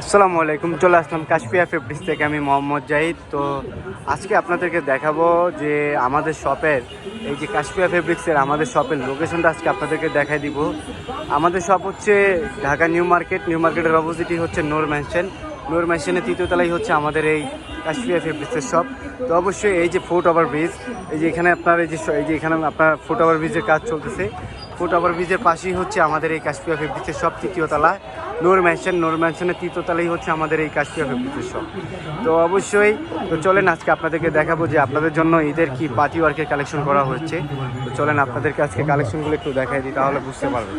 আসসালামু আলাইকুম, চলে আসলাম কাশপিয়া ফেব্রিক্স থেকে। আমি মোহাম্মদ জাহিদ। তো আজকে আপনাদেরকে দেখাবো যে আমাদের শপের, এই যে কাশপিয়া ফেব্রিক্সের আমাদের শপের লোকেশনটা আজকে আপনাদেরকে দেখাই দিব। আমাদের শপ হচ্ছে ঢাকা নিউ মার্কেট। নিউ মার্কেটের অপোজিটই হচ্ছে নোর ম্যানশন নোর ম্যানশনের তৃতীয়তলাই হচ্ছে আমাদের এই কাশপিয়া ফেব্রিক্সের শপ তো অবশ্যই এই যে ফুট ওভার ব্রিজ এই যে এখানে আপনার এই যে এই যে এখানে আপনার ফুট ওভার ব্রিজের কাজ চলতেছে। ফুট ওভার ব্রিজের পাশেই হচ্ছে আমাদের এই কাশপিয়া ফেব্রিক্সের শপ তৃতীয় তলা। নূর ম্যানশন, নূর ম্যানশনের তৃতীয়তলাই হচ্ছে আমাদের এই কাশপিয়া ফেব্রিক্সের শপ তো অবশ্যই, তো চলেন আজকে আপনাদেরকে দেখাবো যে আপনাদের জন্য ঈদের কি পার্টি ওয়ার্কের কালেকশন করা হচ্ছে তো চলেন আপনাদেরকে আজকে কালেকশনগুলো একটু দেখাই দিই, তাহলে বুঝতে পারবেন।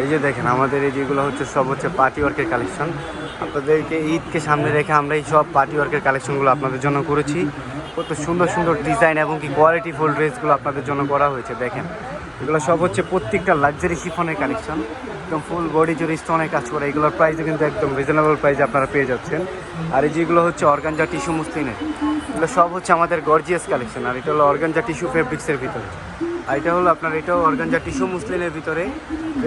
এই যে দেখেন, আমাদের এই যেগুলো হচ্ছে, সব হচ্ছে পার্টি ওয়ার্কের কালেকশন। আপনাদেরকে ঈদকে সামনে রেখে আমরা এই সব পার্টি ওয়ার্কের কালেকশনগুলো আপনাদের জন্য করেছি। কত সুন্দর সুন্দর ডিজাইন এবং কি কোয়ালিটি ফুল ড্রেসগুলো আপনাদের জন্য করা হয়েছে, দেখেন। এগুলো সব হচ্ছে প্রত্যেকটা লাক্সারি শিফনের কালেকশন একদম ফুল বডি জুড়ে স্টোনের কাজ করে। এগুলোর প্রাইসও কিন্তু একদম রিজনেবল প্রাইসে আপনারা পেয়ে যাচ্ছেন। আর এই যেগুলো হচ্ছে অর্গানজা টিস্যু মুসলিনের এগুলো সব হচ্ছে আমাদের গর্জিয়াস কালেকশন আর এটা হলো অর্গানজা টিস্যু ফেব্রিক্সের ভিতরে। আর এটা হলো আপনার, এটাও অর্গানজা টিস্যু মুসলিনের ভিতরে।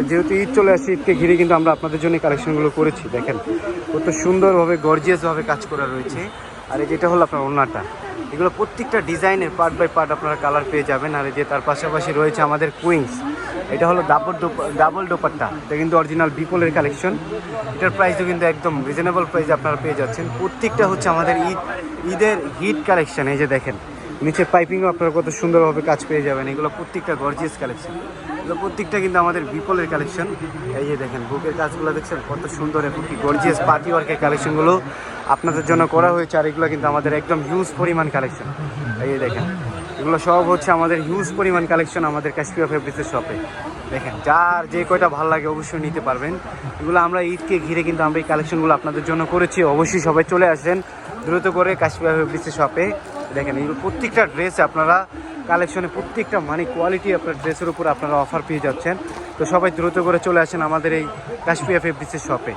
যেহেতু ঈদ চলে আসছে, ঈদকে ঘিরে কিন্তু আমরা আপনাদের জন্য কালেকশনগুলো করেছি। দেখেন, কত সুন্দরভাবে গর্জিয়াসভাবে কাজ করা রয়েছে। আর এই যেটা হলো আপনার ওনাটা এগুলো প্রত্যেকটা ডিজাইনের পার্ট বাই পার্ট আপনারা কালার পেয়ে যাবেন। আর এই যে তার পাশাপাশি রয়েছে আমাদের কুইন্স এটা হলো ডাবল ডাবল ডোপারটা এটা কিন্তু অরিজিনাল বিপলের কালেকশন এটার প্রাইসও কিন্তু একদম রিজনেবল প্রাইসে আপনারা পেয়ে যাচ্ছেন। প্রত্যেকটা হচ্ছে আমাদের ঈদ, ঈদের হিট কালেকশন এই যে দেখেন। নিচে পাইপিংও আপনারা কত সুন্দরভাবে কাজ পেয়ে যাবেন। এগুলো প্রত্যেকটা গর্জিয়াস কালেকশন এগুলো প্রত্যেকটা কিন্তু আমাদের বিপলের কালেকশন এই যে দেখেন, বুকের কাজগুলো দেখছেন, কত সুন্দর এবং কি গর্জিয়াস পার্টি ওয়ার্কের কালেকশনগুলো আপনাদের জন্য করা হয়েছে আর এগুলো কিন্তু আমাদের একদম হিউজ পরিমাণ কালেকশন এই দেখেন, এগুলো সব হচ্ছে আমাদের হিউজ পরিমাণ কালেকশন আমাদের কাশ্মীর ফেব্রিক্সের শপে দেখেন, যার যে কয়টা ভালো লাগে অবশ্যই নিতে পারবেন। এগুলো আমরা ঈদকে ঘিরে কিন্তু আমরা এই কালেকশনগুলো আপনাদের জন্য করেছি। অবশ্যই সবাই চলে আসেন দ্রুত করে কাশ্মীর ফেব্রিক্সের শপে দেখেন, এগুলো প্রত্যেকটা ড্রেস আপনারা কালেকশনে প্রত্যেকটা মানে কোয়ালিটি আপনার ড্রেসের উপর আপনারা অফার পেয়ে যাচ্ছেন। তো সবাই দ্রুত করে চলে আসেন আমাদের এই কাশ্মীর ফেব্রিক্সের শপে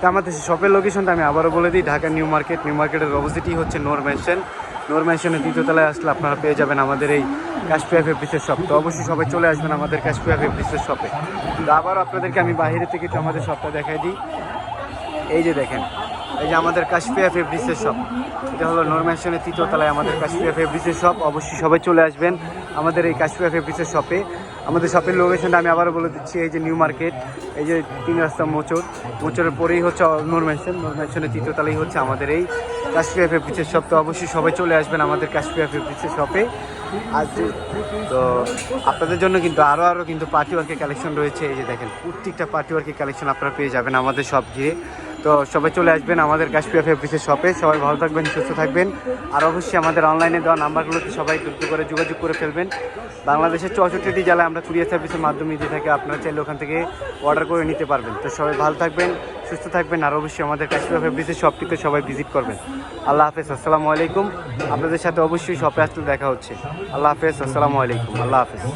তো আমাদের শপের লোকেশনটা আমি আবারও বলে দিই, ঢাকা নিউ মার্কেট। নিউ মার্কেটের অপোজিটই হচ্ছে নোর ম্যানশন নোর ম্যানশনের দ্বিতীয়তলায় আসলে আপনারা পেয়ে যাবেন আমাদের এই কাশপিয়া ফেব্রিক্সের শপ তো অবশ্যই সবাই চলে আসবেন আমাদের কাশপিয়া ফেব্রিক্সের শপে তো আবারও আপনাদেরকে আমি বাইরে থেকে একটু আমাদের শপটা দেখাই দিই। এই যে দেখেন, এই যে আমাদের কাশপিয়া ফেব্রিক্সের শপ এটা হলো নরম্যানশনের তৃতীয় তলায় আমাদের কাশপিয়া ফেব্রিক্সের শপ অবশ্যই সবাই চলে আসবেন। আমাদের এই কাশপিয়া ফেব্রিক্সের শপে আমাদের শপের লোকেশনটা আমি আবারও বলে দিচ্ছি, এই যে নিউ মার্কেট এই যে তিন রাস্তা মোচর মোচরের পরেই হচ্ছে নূর ম্যানশন নূর ম্যানশনের তৃতীয় হচ্ছে আমাদের এই কাশপিয়া ফেব্রিক্সের শপ তো অবশ্যই সবাই চলে আসবেন আমাদের কাশপিয়া ফেব্রিক্সের শপে আজ তো আপনাদের জন্য কিন্তু আরও আরও কিন্তু পার্টি ওয়ার্কের কালেকশন রয়েছে। এই যে দেখেন, প্রত্যেকটা পার্টি ওয়ার্কের কালেকশন আপনারা পেয়ে যাবেন আমাদের শপ গিয়ে তো সবাই চলে আসবেন আমাদের কাশপিয়া ফেব্রিক্সের শপে। সবাই ভালো থাকবেন, সুস্থ থাকবেন। আর অবশ্যই আমাদের অনলাইনে দেওয়া নাম্বারগুলোতে সবাই দ্রুত করে যোগাযোগ করে ফেলবেন। বাংলাদেশের চৌষট্টিটি জেলায় আমরা কুরিয়ার সার্ভিসের মাধ্যমে দিয়ে থাকি আপনারা চাইলে ওখান থেকে অর্ডার করে নিতে পারবেন। তো সবাই ভালো থাকবেন, সুস্থ থাকবেন, আর অবশ্যই আমাদের কাশপিয়া ফেব্রিক্সের শপটিতে সবাই ভিজিট করবেন। আল্লাহ হাফেজ, আসসালামু আলাইকুম। আপনাদের সাথে অবশ্যই শপে আসলে দেখা হচ্ছে। আল্লাহ হাফেজ, আসসালামু আলাইকুম। আল্লাহ হাফেজ।